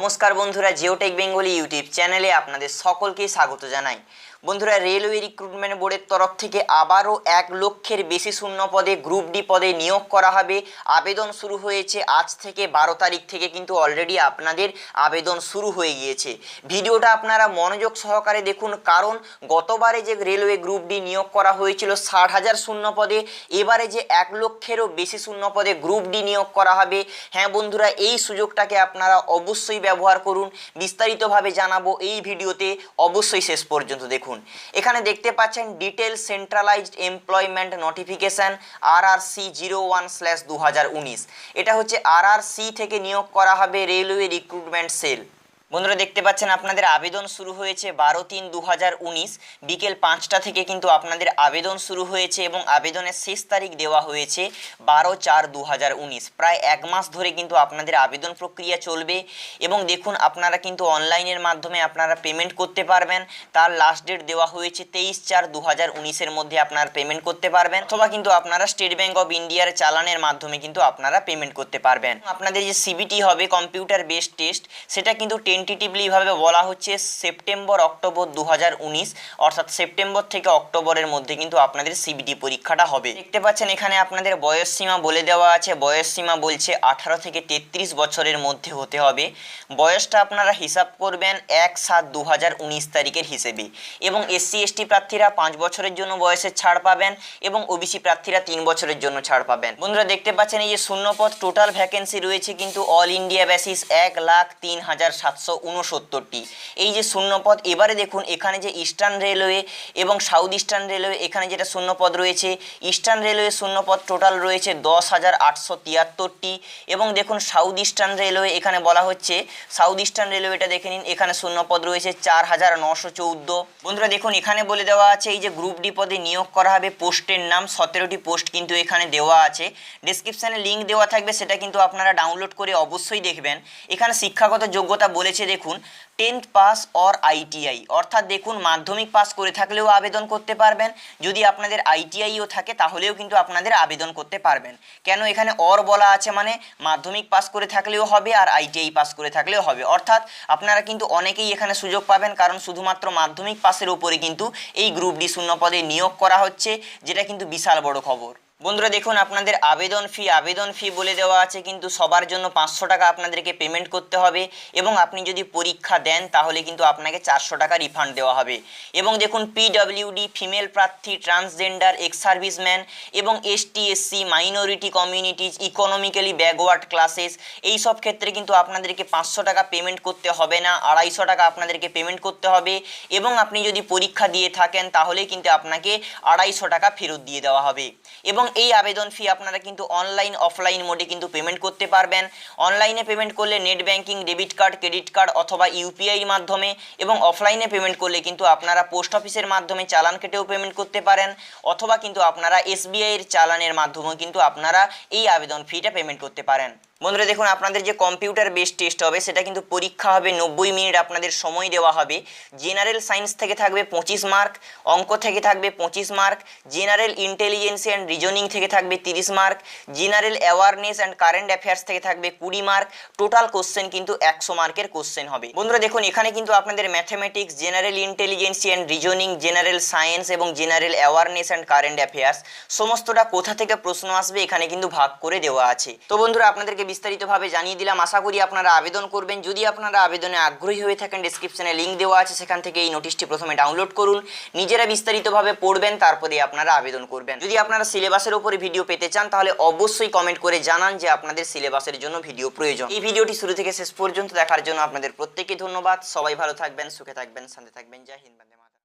নমস্কার বন্ধুরা Geotech Bengali YouTube চ্যানেলে আপনাদের সকলকে স্বাগত জানাই। বন্ধুরা, রেলওয়ে রিক্রুটমেন্ট বোর্ডের তরফ থেকে আবারও এক লক্ষের বেশি শূন্য পদে গ্রুপ ডি পদে নিয়োগ করা হবে। আবেদন শুরু হয়েছে আজ থেকে বারো তারিখ থেকে, কিন্তু অলরেডি আপনাদের আবেদন শুরু হয়ে গিয়েছে। ভিডিওটা আপনারা মনোযোগ সহকারে দেখুন, কারণ গতবারে যে রেলওয়ে গ্রুপ ডি নিয়োগ করা হয়েছিল ষাট হাজার শূন্য পদে, এবারে যে এক লক্ষেরও বেশি শূন্য পদে গ্রুপ ডি নিয়োগ করা হবে। হ্যাঁ বন্ধুরা, এই সুযোগটাকে আপনারা অবশ্যই ব্যবহার করুন। বিস্তারিতভাবে জানাব এই ভিডিওতে, অবশ্যই শেষ পর্যন্ত দেখুন। এখানে দেখতে পাচ্ছেন detail centralised employment notification R R C zero one slash দু এটা হচ্ছে আর থেকে নিয়োগ করা হবে রেলওয়ে রিক্রুটমেন্ট সেল বন্ধুরা দেখতে পাচ্ছেন আপনাদের আবেদন শুরু হয়েছে বারো তিন দু বিকেল পাঁচটা থেকে কিন্তু আপনাদের আবেদন শুরু হয়েছে এবং আবেদনের শেষ তারিখ দেওয়া হয়েছে বারো চার দু প্রায় এক মাস ধরে কিন্তু আপনাদের আবেদন প্রক্রিয়া চলবে এবং দেখুন আপনারা কিন্তু অনলাইনের মাধ্যমে আপনারা পেমেন্ট করতে পারবেন। তার লাস্ট ডেট দেওয়া হয়েছে তেইশ চার দু হাজার মধ্যে আপনারা পেমেন্ট করতে পারবেন। অথবা কিন্তু আপনারা স্টেট ব্যাঙ্ক অফ ইন্ডিয়ার চালানের মাধ্যমে কিন্তু আপনারা পেমেন্ট করতে পারবেন। আপনাদের যে সিবিটি হবে কম্পিউটার বেসড টেস্ট সেটা কিন্তু টেন্টেটিভলিভাবে বলা হচ্ছে সেপ্টেম্বর, অক্টোবর দু হাজার উনিশ, অর্থাৎ সেপ্টেম্বর থেকে অক্টোবরের মধ্যে কিন্তু আপনাদের সিবিটি পরীক্ষাটা হবে। দেখতে পাচ্ছেন এখানে আপনাদের বয়স সীমা বলে দেওয়া আছে। বয়স সীমা বলছে আঠারো থেকে তেত্রিশ বছরের মধ্যে হতে হবে। বয়সটা আপনারা হিসাব করবেন এক সাত দু তারিখের হিসেবে। এবং এসসি এসটি প্রার্থীরা পাঁচ বছরের জন্য বয়সের ছাড় পাবেন এবং ওবিসি প্রার্থীরা তিন বছরের জন্য ছাড় পাবেন। বন্ধুরা, দেখতে পাচ্ছেন এই যে শূন্যপদ টোটাল ভ্যাকেন্সি রয়েছে কিন্তু অল ইন্ডিয়া বেসিস এক লাখ তিন হাজার সাতশো উনসত্তরটি এই যে শূন্যপদ, এবারে দেখুন এখানে যে ইস্টার্ন রেলওয়ে এবং সাউথ ইস্টার্ন রেলওয়ে, এখানে যেটা শূন্যপদ রয়েছে, ইস্টার্ন রেলওয়ে শূন্যপদ টোটাল রয়েছে দশ হাজার আটশো তিয়াত্তরটি এবং দেখুন সাউথ ইস্টার্ন রেলওয়ে, এখানে বলা হচ্ছে সাউথ ইস্টার্ন রেলওয়েটা দেখে নিন, এখানে শূন্যপদ রয়েছে চার হাজার নশো চৌদ্দ। বন্ধুরা দেখুন, এখানে বলে দেওয়া আছে, এই যে গ্রুপ ডি পদে নিয়োগ করা হবে পোস্টের নাম, সতেরোটি পোস্ট কিন্তু এখানে দেওয়া আছে। ডিসক্রিপশানে লিঙ্ক দেওয়া থাকবে, সেটা কিন্তু আপনারা ডাউনলোড করে অবশ্যই দেখবেন। এখানে শিক্ষাগত যোগ্যতা বলেছে দেখুন টেন্থ পাস অর আইটিআই অর্থাৎ দেখুন, মাধ্যমিক পাস করে থাকলেও আবেদন করতে পারবেন। যদি আপনাদের আইটিআইও থাকে, তাহলেও কিন্তু আপনাদের আবেদন করতে পারবেন। কেন এখানে অর বলা আছে মানে মাধ্যমিক পাস করে থাকলেও হবে আর আইটিআই পাস করে থাকলেও হবে। অর্থাৎ আপনারা কিন্তু অনেকেই এখানে সুযোগ পাবেন, কারণ শুধুমাত্র মাধ্যমিক পাসের উপরে কিন্তু এই গ্রুপ ডি শূন্য পদে নিয়োগ করা হচ্ছে, যেটা কিন্তু বিশাল বড় খবর। বন্ধুরা দেখুন, আপনাদের আবেদন ফি আবেদন ফি বলে দেওয়া আছে, কিন্তু সবার জন্য পাঁচশো টাকা আপনাদেরকে পেমেন্ট করতে হবে এবং আপনি যদি পরীক্ষা দেন, তাহলে কিন্তু আপনাকে চারশো টাকা রিফান্ড দেওয়া হবে। এবং দেখুন পিডব্লিউডি ফিমেল প্রার্থী ট্রান্সজেন্ডার এক্স সার্ভিসম্যান এবং ST SC minority communities economically backward classes এই সব ক্ষেত্রে কিন্তু আপনাদেরকে পাঁচশো টাকা পেমেন্ট করতে হবে না, আড়াইশো টাকা আপনাদেরকে পেমেন্ট করতে হবে এবং আপনি যদি পরীক্ষা দিয়ে থাকেন, তাহলে কিন্তু আপনাকে আড়াইশো টাকা ফেরত দিয়ে দেওয়া হবে। এবং এই আবেদন ফি আপনারা কিন্তু অনলাইন অফলাইন মোডে কিন্তু পেমেন্ট করতে পারবেন। অনলাইনে পেমেন্ট করলে net banking debit card credit card অথবা ইউপিআইর মাধ্যমে এবং অফলাইনে পেমেন্ট করলে কিন্তু আপনারা পোস্ট অফিসের মাধ্যমে চালান কেটেও পেমেন্ট করতে পারেন। অথবা কিন্তু আপনারা এসবিআইয়ের চালানের মাধ্যমেও কিন্তু আপনারা এই আবেদন ফিটা পেমেন্ট করতে পারেন। বন্ধুরা দেখুন, আপনাদের যে কম্পিউটার বেস টেস্ট হবে, সেটা কিন্তু পরীক্ষা হবে নব্বই মিনিট, আপনাদের সময় দেওয়া হবে। জেনারেল সায়েন্স থেকে থাকবে পঁচিশ মার্ক অঙ্ক থেকে থাকবে পঁচিশ mark general intelligence and reasoning থেকে থাকবে তিরিশ mark general awareness and current affairs থেকে থাকবে কুড়ি মার্ক টোটাল কোশ্চেন কিন্তু একশো মার্কের কোশ্চেন হবে। বন্ধুরা দেখুন, এখানে কিন্তু আপনাদের mathematics general intelligence and reasoning general science এবং general awareness and current affairs সমস্তটা কোথা থেকে প্রশ্ন আসবে, এখানে কিন্তু ভাগ করে দেওয়া আছে। তো বন্ধুরা, আপনাদেরকে বিস্তারিতভাবে জানিয়ে দিলাম। আশা করি আপনারা আবেদন করবেন। যদি আপনারা আবেদনে আগ্রহী হয়ে থাকেন ডিসক্রিপশনে লিঙ্ক দেওয়া আছে, সেখান থেকে এই নোটিশটি প্রথমে ডাউনলোড করুন। নিজেরা বিস্তারিতভাবে পড়বেন, তারপরে আপনারা আবেদন করবেন। যদি আপনারা সিলেবাসের উপরে ভিডিও পেতে চান, তাহলে অবশ্যই কমেন্ট করে জানান যে আপনাদের সিলেবাসের জন্য ভিডিও প্রয়োজন। এই ভিডিওটি শুরু থেকে শেষ পর্যন্ত দেখার জন্য আপনাদের প্রত্যেককে ধন্যবাদ। সবাই ভালো থাকবেন, সুখে থাকবেন, শান্তি থাকবেন। জয় হিন্দ।